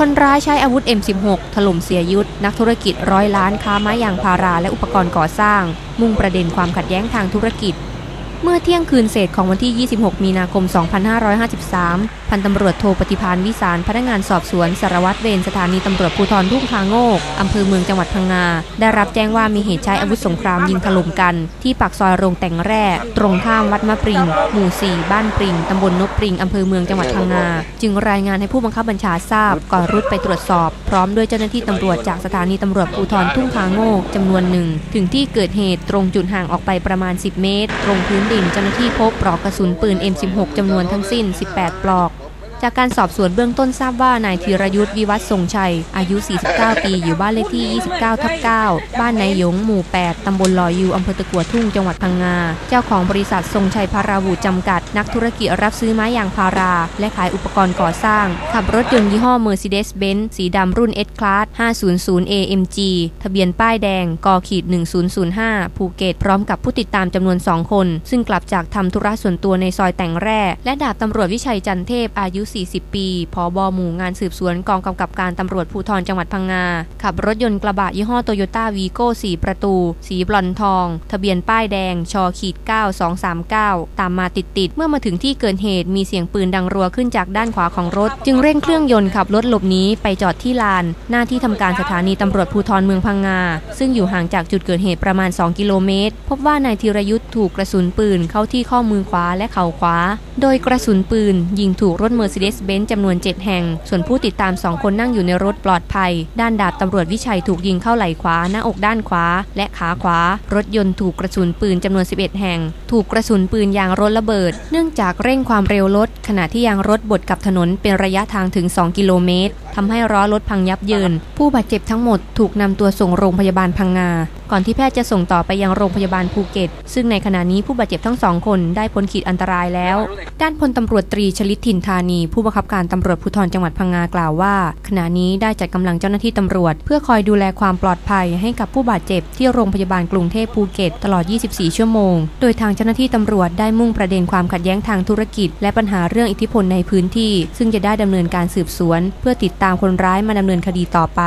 คนร้ายใช้อาวุธ M16 ถล่มเสียยุทธนักธุรกิจร้อยล้านค้าไม้ยางพาราและอุปกรณ์ก่อสร้าง มุ่งประเด็นความขัดแย้งทางธุรกิจ เมื่อเที่ยงคืนเศษของวันที่ 26 มีนาคม 2553 พันตำรวจโทปฏิพานวิสารพนักงานสอบสวนสารวัตรเวรสถานีตำรวจภูธรทุ่งคาโงกอำเภอเมืองจังหวัดพังงา ได้รับแจ้งว่ามีเหตุใช้อาวุธสงครามยิงถล่มกัน ที่ปากซอยโรงแต่งแร่ ตรงข้ามวัดมะปริง หมู่ 4 บ้านปริง ตำบลนบปริงอำเภอเมืองจังหวัดพังงา จึงรายงานให้ผู้บังคับบัญชาทราบ ก่อนรุดไปตรวจสอบ พร้อมด้วยเจ้าหน้าที่ตำรวจจากสถานีตำรวจภูธรทุ่งคาโงกจำนวนหนึ่งถึงที่เกิดเหตุตรงจุดห่างออกไปประมาณ 10 เมตร ตรงพื้นดินเจ้าหน้าที่พบปลอกกระสุนปืน M16 จำนวนทั้งสิ้น 18 ปลอก จากการสอบสวนเบื้องต้นทราบว่านายธีรยุทธ์วิวัฒน์ทรงชัย อายุ 49 ปี อยู่บ้านเลขที่ 29 ทับ 9 บ้านนายหยงหมู่ 8 ตำบลลอยยูอำเภอตะกัวทุ่ง จังหวัดพังงา เจ้าของบริษัททรงชัยพาราวูจำกัด นักธุรกิจรับซื้อไม้ยางพารา และขายอุปกรณ์ก่อสร้าง ขับรถยนต์ยี่ห้อ Mercedes-Benz สีดำรุ่น S-Class 500 AMG ทะเบียนป้ายแดงกขีด1005 ภูเก็ต พร้อมกับผู้ติดตามจำนวน 2 คน ซึ่งกลับจากทำธุระส่วนตัวในซอยแต่งแร่ และดาบตำรวจวิชัยจันเทพอายุ40 ปี ผอบอหมู่งานสืบสวนกองกำกับการตำรวจภูธรจังหวัดพังงา ขับรถยนต์กระบะยี่ห้อโตโยต้าวีโก้4ประตู สีบลอนทอง ทะเบียนป้ายแดง ชอขีด 9239 ตามมาติดๆ เมื่อมาถึงที่เกิดเหตุมีเสียงปืนดังรัวขึ้นจากด้านขวาของรถ จึงเร่งเครื่องยนต์ขับรถหลบหนีไปจอดที่ลาน หน้าที่ทำการสถานีตำรวจภูธรเมืองพังงา ซึ่งอยู่ห่างจากจุดเกิดเหตุประมาณ 2 กิโลเมตร พบว่านายธีรยุทธ์ถูกกระสุนปืนเข้าที่ข้อมือขวาและเข่าขวา โดยกระสุนปืนยิงถูกรถเมอร์เซเดสเบนซ์จำนวน 7 แห่ง ส่วนผู้ติดตาม 2 คนนั่งอยู่ในรถปลอดภัย ด้านดาบตำรวจวิชัยถูกยิงเข้าไหล่ขวา หน้าอกด้านขวา และขาขวา รถยนต์ถูกกระสุนปืนจำนวน 11 แห่ง ถูกกระสุนปืนยางรถระเบิด เนื่องจากเร่งความเร็วรถขณะที่ยางรถบดกับถนนเป็นระยะทางถึง 2 กิโลเมตรทำให้ล้อรถพังยับเยิน ผู้บาดเจ็บทั้งหมดถูกนำตัวส่งโรงพยาบาลพังงา ก่อนที่แพทย์จะส่งต่อไปยังโรงพยาบาลภูเก็ต ซึ่งในขณะนี้ผู้บาดเจ็บทั้งสองคนได้พ้นขีดอันตรายแล้ว ด้านพลตำรวจตรีชลิตถิ่นธานีผู้บังคับการตำรวจภูธรจังหวัดพังงากล่าวว่า ขณะนี้ได้จัดกำลังเจ้าหน้าที่ตำรวจ เพื่อคอยดูแลความปลอดภัยให้กับผู้บาดเจ็บที่โรงพยาบาลกรุงเทพภูเก็ตตลอด 24 ชั่วโมง โดยทางเจ้าหน้าที่ตำรวจได้มุ่งประเด็นความขัดแย้งทางธุรกิจ และปัญหาเรื่องอิทธิพลในพื้นที่ ซึ่งจะได้ดำเนินการสืบสวน เพื่อติดตามคนร้ายมาดำเนินคดีต่อไป